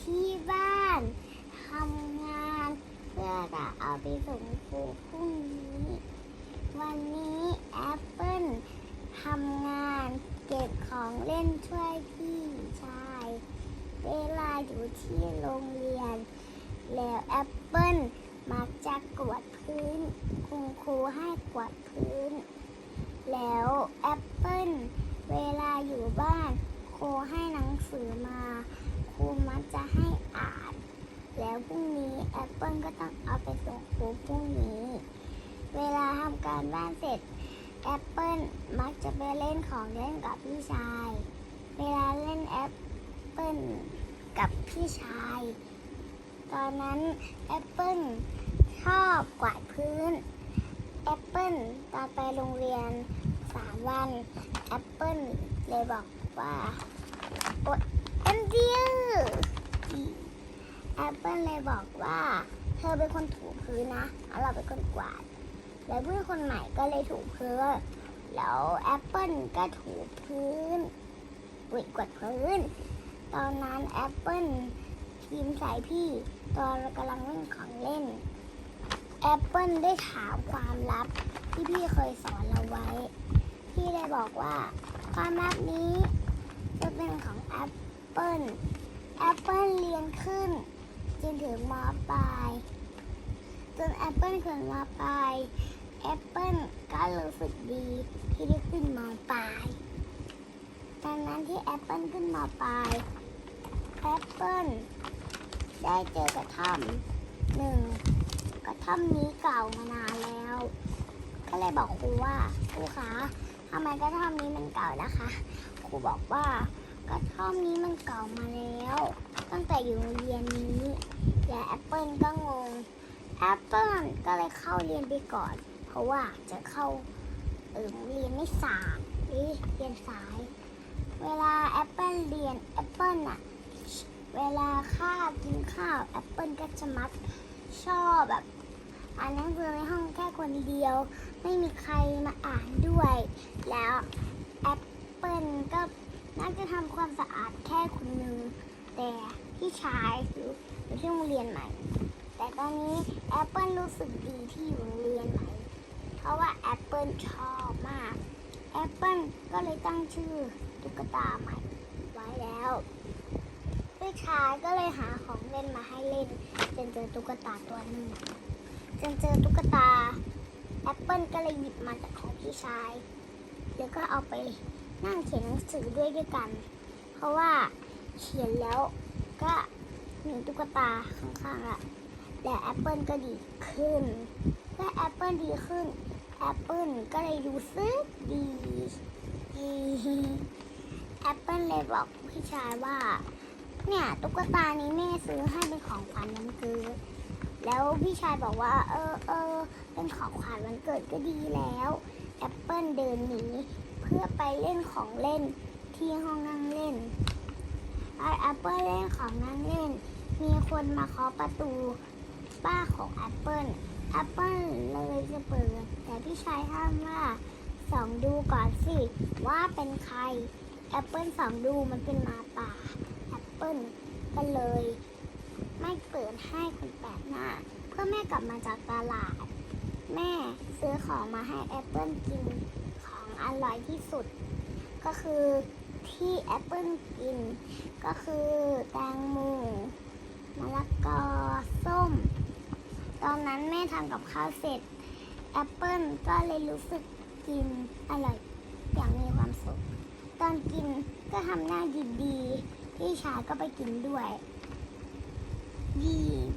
ที่บ้านทำงานเพื่อจะเอาไปส่งครูพรุ่งนี้ วันนี้แอปเปิ้ลทำงานเก็บของเล่นช่วยพี่ชาย เวลาอยู่ที่โรงเรียน แล้วแอปเปิ้ลมักจะกวดพื้น คุณครูให้กวดพื้น แล้วแอปเปิ้ลเวลาอยู่บ้านครูให้หนังสือมา ครูมักจะให้อ่าน แล้ว พรุ่งนี้แอปเปิ้ลก็ต้องเอาไปส่งครูพรุ่งนี้ เวลาทำการบ้านเสร็จแอปเปิ้ลมักจะไปเล่นของเล่นกับพี่ชาย เวลาเล่นแอปเปิ้ลกับพี่ชาย ตอนนั้นแอปเปิ้ลชอบกวาดพื้นแอปเปิ้ลตอนไปโรงเรียนสามวันแอปเปิ้ลเลยบอกว่าโอ๊ยเอ็มดิว แอปเปิ้ลเลยบอกว่า เธอเป็นคนถูพื้นนะแล้วเราเป็นคนกวาด แล้วเพื่อนคนใหม่ก็เลยถูพื้น แล้วแอปเปิ้ลก็ถูพื้นปุยกวาดพื้น ตอนนั้นแอปเปิ้ลทีมใส่พี่ ตอนกำลังเล่นของเล่น แอปเปิลได้ถามความลับที่พี่เคยสอนเราไว้ พี่ได้บอกว่าความลับนี้จะเป็นของแอปเปิลแอปเปิลเรียนขึ้น จนถึงมปลายจนแอปเปิลถึงมปลายแอปเปิลก็รู้สึกดีที่ได้ขึ้นมปลายตอนนั้นที่แอปเปิลขึ้นมปลายแอปเปิลได้เจอกระท่อมหนึ่งกระท่อมนี้เก่ามานานแล้ว ก็เลยบอกครูว่าครูคะทำไมกระท่อมนี้มันเก่านะคะครูบอกว่ากระท่อมนี้มันเก่ามาแล้ว งแต่อยู่โรงเรียนนี้และแอปเปิลก็งงแอปเปิลก็เลยเข้าเรียนไปก่อน เพราะว่าจะเข้าเออเรียนไม่สายเรียนสาย เวลาแอปเปิลเรียนแอปเปิลอะเวลาข้ากินข้าวแอปเปิลก็จะมักชอบแบบอ่านหนังสือในห้องแค่คนเดียว ไม่มีใครมาอ่านด้วย แล้วแอปเปิลก็น่าจะทำความสะอาดแค่คนนึงแต่ พี่ชายอยู่อยู่ที่โรงเรียนใหม่ แต่ตอนนี้แอปเปิลรู้สึกดีที่อยู่โรงเรียนใหม่ เพราะว่าแอปเปิลชอบมากแอปเปิลก็เลยตั้งชื่อตุ๊กตาใหม่ ไว้แล้วพี่ชายก็เลยหาของเล่นมาให้เล่นจนเจอตุ๊กตาตัวหนึ่งจนเจอตุ๊กตาแอปเปิลก็เลยหยิบมาจากของพี่ชายแล้วก็เอาไปนั่งเขียนหนังสือด้วยด้วยกัน เพราะว่าเขียนแล้ว ก็มีตุ๊กตาข้างๆอะแต่แอปเปิลก็ดีขึ้นเมื่อแอปเปิลดีขึ้นแอปเปิลก็เลยรู้สึกดีแอปเปิลเลยบอกพี่ชายว่า เนี่ยตุ๊กตานี้แม่ซื้อให้เป็นของขวัญวันเกิดแล้วพี่ชายบอกว่า เออเออเป็นของขวัญวันเกิดก็ดีแล้วแอปเปิลเดินหนีเพื่อไปเล่นของเล่นที่ห้องนั่งเล่น ปเปิลเล่นของนั่งเล่น มีคนมาเคาะประตูป้าของแอปเปิลแอปเปิลเลยจะเปิด แต่พี่ชายห้ามว่าส่องดูก่อนสิ ว่าเป็นใครแอปเปิลส่องดูมันเป็นหมาป่าแอปเปิลก็เลย ไม่เปิดให้คนแปลกหน้า เพื่อแม่กลับมาจากตลาด แม่ซื้อของมาให้แอปเปิลกินของอร่อยที่สุด ก็คือ ที่แอปเปิลกิน ก็คือแตงโมมะละกอส้ม ตอนนั้นแม่ทำกับข้าวเสร็จ แอปเปิลก็เลยรู้สึกกินอร่อยอย่างมีความสุข ตอนกินก็ทำหน้าดีๆพี่ชายก็ไปกินด้วย ดี